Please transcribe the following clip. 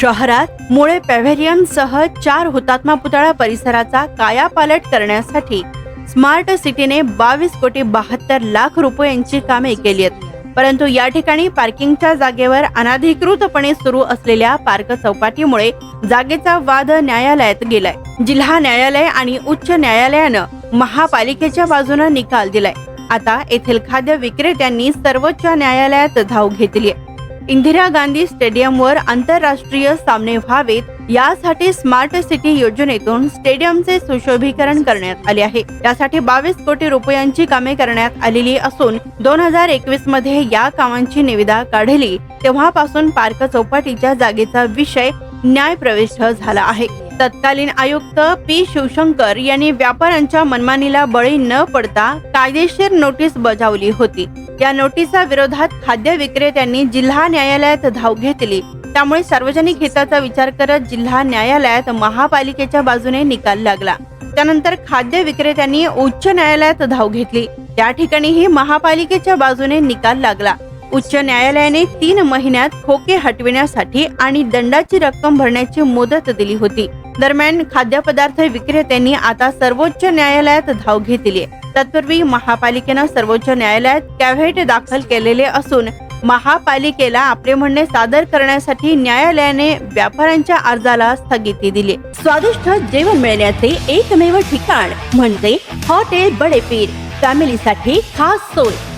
शहरात मुळे पॅव्हेरियन सह चार हुतात्मा पुतळा परिसराचा कायापालट करण्यासाठी स्मार्ट सिटीने बावीस कोटी बहात्तर लाख रुपयांची कामे केली आहेत. परंतु या ठिकाणी पार्किंगच्या जागेवर अनाधिकृतपणे सुरू असलेल्या पार्क चौपाटीमुळे जागेचा वाद न्यायालयात गेलाय. जिल्हा न्यायालय आणि उच्च न्यायालयानं महापालिकेच्या बाजूने निकाल दिलाय. आता येथील खाद्य विक्रेत्यांनी सर्वोच्च न्यायालयात धाव घेतली आहे. इंदिरा गांधी स्टेडियमवर आंतरराष्ट्रीय सामने व्हावेत यासाठी स्मार्ट सिटी योजनेतून स्टेडियमचे सुशोभीकरण करण्यात आले आहे. यासाठी बावीस कोटी रुपयांची कामे करण्यात आलेली असून दोन हजार एकवीसमध्ये या कामांची निविदा काढली. तेव्हापासून पार्क चौपाटीच्या जागेचा विषय न्यायप्रविष्ट झाला आहे. तत्कालीन आयुक्त पी शिवशंकर यांनी व्यापाऱ्यांच्या मनमानीला बळी न पडता कायदेशीर नोटीस बजावली होती. या नोटीसा विरोधात खाद्य विक्रेत्यांनी जिल्हा न्यायालयात धाव घेतली. त्यामुळे सार्वजनिक हिताचा विचार करत जिल्हा न्यायालयात महापालिकेच्या बाजूने निकाल लागला. त्यानंतर खाद्य विक्रेत्यांनी उच्च न्यायालयात धाव घेतली. त्या ठिकाणीही महापालिकेच्या बाजूने निकाल लागला. उच्च न्यायालयाने तीन महिन्यात खोके हटविण्यासाठी आणि दंडाची रक्कम भरण्याची मुदत दिली होती. दरम्यान खाद्यपदार्थ विक्रेत्यांनी आता सर्वोच्च न्यायालयात धाव घेतली आहे. तत्पूर्वी महापालिकेनं सर्वोच्च न्यायालयात कॅव्हेट दाखल केलेले असून महापालिकेला आपले म्हणणे सादर करण्यासाठी न्यायालयाने व्यापाऱ्यांच्या अर्जाला स्थगिती दिली. स्वादिष्ट जेवण मिळण्याचे एकमेव ठिकाण म्हणजे हॉटेल बडेपीर. फॅमिलीसाठी खास सोय.